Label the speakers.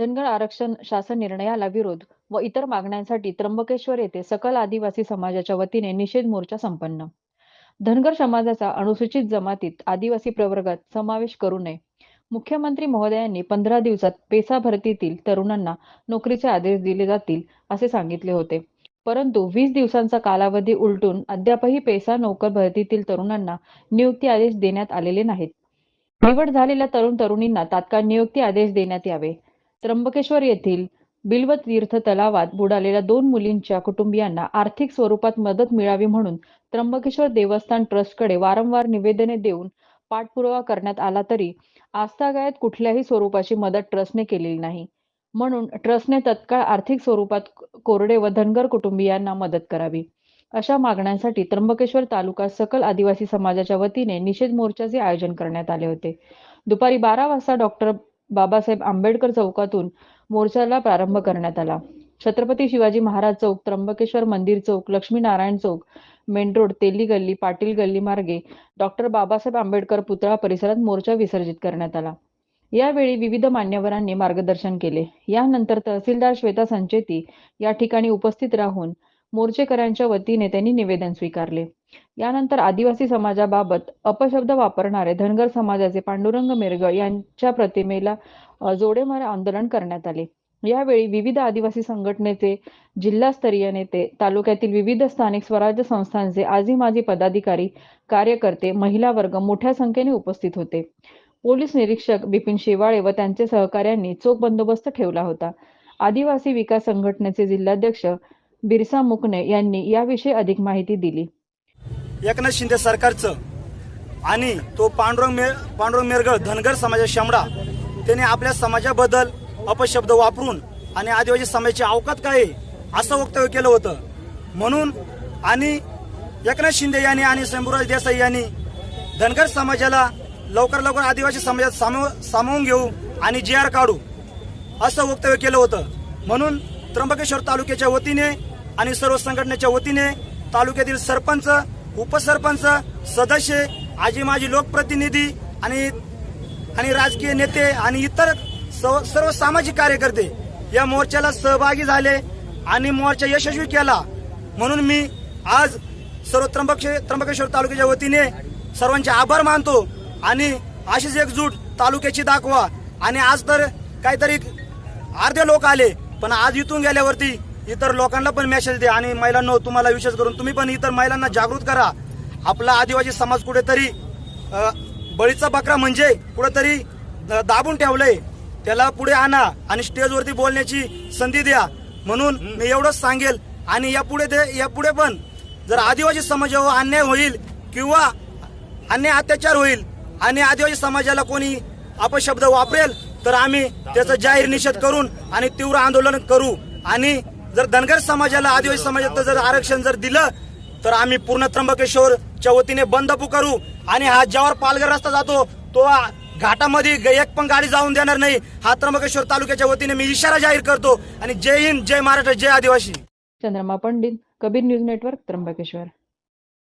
Speaker 1: धनगर आरक्षण शासन निर्णयाला विरोध व इतर मागण्यांसाठी त्र्यंबकेश्वर येथे सकल आदिवासी समाजाच्या वतीने निषेध मोर्चा संपन्न. धनगर समाजाचा अनुसूचित जमातीत आदिवासी प्रवर्गात समावेश करू नये. मुख्यमंत्री महोदयांनी पंधरा दिवसात पेसा भरतीतील तरुणांना नोकरीचे आदेश दिले जातील असे सांगितले होते. परंतु वीस दिवसांचा कालावधी उलटून अद्यापही पेसा नोकर भरतीतील तरुणांना नियुक्ती आदेश देण्यात आलेले नाहीत. निवड झालेल्या तरुण तरुणींना तात्काळ नियुक्ती आदेश देण्यात यावे. त्र्यंबकेश्वर येथील बिल्व तीर्थ तलावात बुडालेल्या दोन मुलींच्या कुटुंबियांना आर्थिक स्वरूपात मदत मिळावी म्हणून त्र्यंबकेश्वर देवस्थान ट्रस्टकडे वारंवार निवेदने देऊन पाठपुरावा करण्यात आला तरी आस्थागायत कुठल्याही स्वरूपाची मदत ट्रस्टने केलेली नाही. म्हणून ट्रस्टने तत्काळ आर्थिक स्वरूपात कोरडे व धनगर कुटुंबियांना मदत करावी. अशा मागण्यांसाठी त्र्यंबकेश्वर तालुका सकल आदिवासी समाजाच्या वतीने निषेध मोर्चाचे आयोजन करण्यात आले होते. दुपारी बारा वाजता डॉक्टर बाबासाहेब आंबेडकर चौकातून मोर्चाला प्रारंभ करण्यात आला. छत्रपती शिवाजी महाराज चौक त्र्यंबकेश्वर मंदिर चौक लक्ष्मीनारायण चौक मेन रोड तेली गल्ली पाटील गल्ली मार्गे डॉक्टर बाबासाहेब आंबेडकर पुतळा परिसरात मोर्चा विसर्जित करण्यात आला. यावेळी विविध मान्यवरांनी मार्गदर्शन केले. यानंतर तहसीलदार श्वेता संचेती या ठिकाणी उपस्थित राहून मोर्चेकऱ्यांच्या वतीने त्यांनी निवेदन स्वीकारले. यानंतर आदिवासी समाजाबाबत अपशब्द वापरणारे धनगर समाजाचे पांडुरंग मिरग यांच्या प्रतिमेला जोडेमार आंदोलन करण्यात आले. यावेळी विविध आदिवासी संघटनेचे जिल्हास्तरीय नेते तालुक्यातील विविध स्थानिक स्वराज्य संस्थांचे आजी माजी पदाधिकारी कार्यकर्ते महिला वर्ग मोठ्या संख्येने उपस्थित होते. पोलीस निरीक्षक बिपिन शेवाळे व त्यांचे सहकाऱ्यांनी चोख बंदोबस्त ठेवला होता. आदिवासी विकास संघटनेचे जिल्हाध्यक्ष बिरसा मुकणे यांनी याविषयी अधिक माहिती दिली.
Speaker 2: एकनाथ शिंदे सरकारचं आणि तो पांडुरंग मे पांडुरंग मेरगळ धनगर समाजा शमडा त्याने आपल्या समाजाबद्दल अपशब्द वापरून आणि आदिवासी समाजाची अवकात काय असं वक्तव्य केलं होतं. म्हणून आणि एकनाथ शिंदे यांनी आणि शंभूराज देसाई यांनी धनगर समाजाला लवकर लवकर आदिवासी समाजात सामाव सामावून घेऊ आणि जी आर काढू असं वक्तव्य केलं होतं. म्हणून त्र्यंबकेश्वर तालुक्याच्या वतीने आणि सर्व संघटनेच्या वतीने तालुक्यातील सरपंच उपसरपंच सदस्य आजी माजी लोकप्रतिनिधी आणि आणि राजकीय नेते आणि इतर सर्व सर्व सामाजिक कार्यकर्ते या मोर्चाला सहभागी झाले आणि मोर्चा यशस्वी केला. म्हणून मी आज सर्व त्र्यंबके त्र्यंबकेश्वर तालुक्याच्या वतीने सर्वांचे आभार मानतो आणि अशीच एकजूट तालुक्याची दाखवा. आणि आज तर काहीतरी अर्धे लोक आले पण आज इथून गेल्यावरती इतर लोकांना पण मेसेज दे आणि महिलांना तुम्हाला विशेष करून तुम्ही पण इतर महिलांना जागृत करा. आपला आदिवासी समाज कुठेतरी बळीचा बकरा म्हणजे कुठेतरी दाबून ठेवलंय. त्याला पुढे आणा आणि स्टेजवरती बोलण्याची संधी द्या. म्हणून मी एवढंच सांगेल. आणि यापुढे ते यापुढे पण जर आदिवासी समाजावर अन्याय होईल किंवा अन्याय अत्याचार होईल आणि आदिवासी समाजाला कोणी अपशब्द वापरेल तर आम्ही त्याचा जाहीर निषेध करून आणि तीव्र आंदोलन करू. आणि जर धनगर समाजाला आदिवासी समाजात जर आरक्षण जर दिलं तर आम्ही पूर्ण त्र्यंबकेश्वरच्या वतीने बंद पुकारू. आणि हा ज्यावर पालघर रस्ता जातो तो घाटामध्ये एक पण गाडी जाऊन देणार नाही. हा त्र्यंबकेश्वर तालुक्याच्या वतीने मी इशारा जाहीर करतो. आणि जय हिंद जय महाराष्ट्र जय आदिवासी.
Speaker 1: Chandrama Pandit Kabir news network Trimbakeshwar.